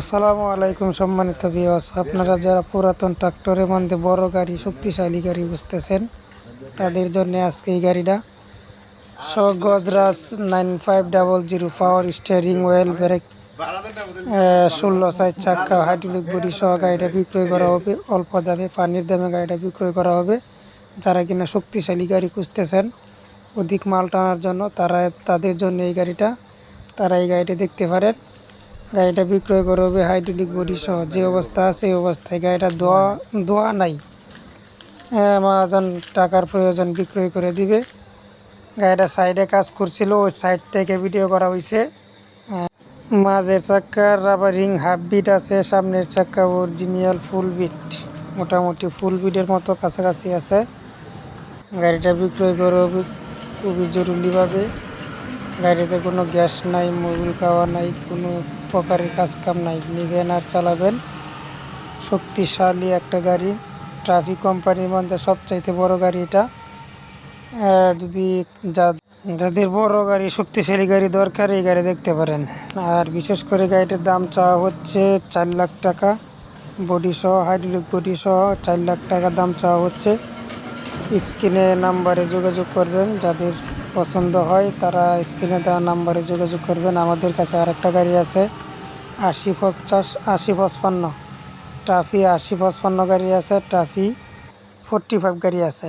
আসসালামু আলাইকুম সম্মানিত বিওয়াস আপনারা যারা পুরাতন ট্রাক্টরের মধ্যে বড় গাড়ি, শক্তিশালী গাড়ি বুঝতেছেন, তাদের জন্য আজকে এই গাড়িটা স Gajraj nine five double zero power steering oil brake ষোলো সাইজ চাক্কা হাইড্রোলিক বডি সহ গাড়িটা বিক্রয় করা হবে। অল্প দামে, পানির দামে গাড়িটা বিক্রয় করা হবে। যারা কিনা শক্তিশালী গাড়ি খুঁজতেছেন, অধিক মাল টানার জন্য তারা তাদের জন্য এই গাড়িটা, তারা এই গাড়িটা দেখতে পারেন। গাড়িটা বিক্রয় করা, হবে হাইড্রোলিক বডি সহ। যে অবস্থা আছে এই অবস্থায় গাড়িটা দোয়া দোয়া নাই। মহাজন টাকার প্রয়োজন বিক্রয় করে দিবে। গাড়িটা সাইডে কাজ করছিল, ওই সাইড থেকে ভিডিও করা হয়েছে মাঝের চাক্কার আবার রিং হাফ বিট আছে, সামনের চাক্কা অরিজিনাল ফুল বিট মোটামুটি ফুল বিটের মতো কাছাকাছি আছে। গাড়িটা বিক্রয় করা, খুবই জরুরিভাবে। গাড়িতে কোনো গ্যাস নাই মোবিল খাওয়া নাই, কোনো প্রকারের কাজ কাম নাই। নিবেন আর চালাবেন। শক্তিশালী একটা গাড়ি। ট্রাফিক কোম্পানির মধ্যে সবচাইতে বড় গাড়ি এটা। যদি যা, যাদের বড় গাড়ি, শক্তিশালী গাড়ি দরকার, এই গাড়ি দেখতে পারেন। আর বিশেষ করে গাড়িটার দাম চাওয়া হচ্ছে চার লাখ টাকা। বডি সহ, হাইড্রোলিক বডি সহ চার লাখ টাকা দাম চাওয়া হচ্ছে। স্ক্রিনে নাম্বারে যোগাযোগ করবেন। যাদের পছন্দ হয়, তারা স্ক্রিনে দেওয়া নাম্বারে যোগাযোগ করবেন। আমাদের কাছে আরেকটা গাড়ি আছে, আশি পঞ্চাশ, আশি পঁচপান্ন। ট্রাফি আশি পঁচপান্ন গাড়ি আছে ট্রাফি ফোরটি ফাইভ গাড়ি আছে।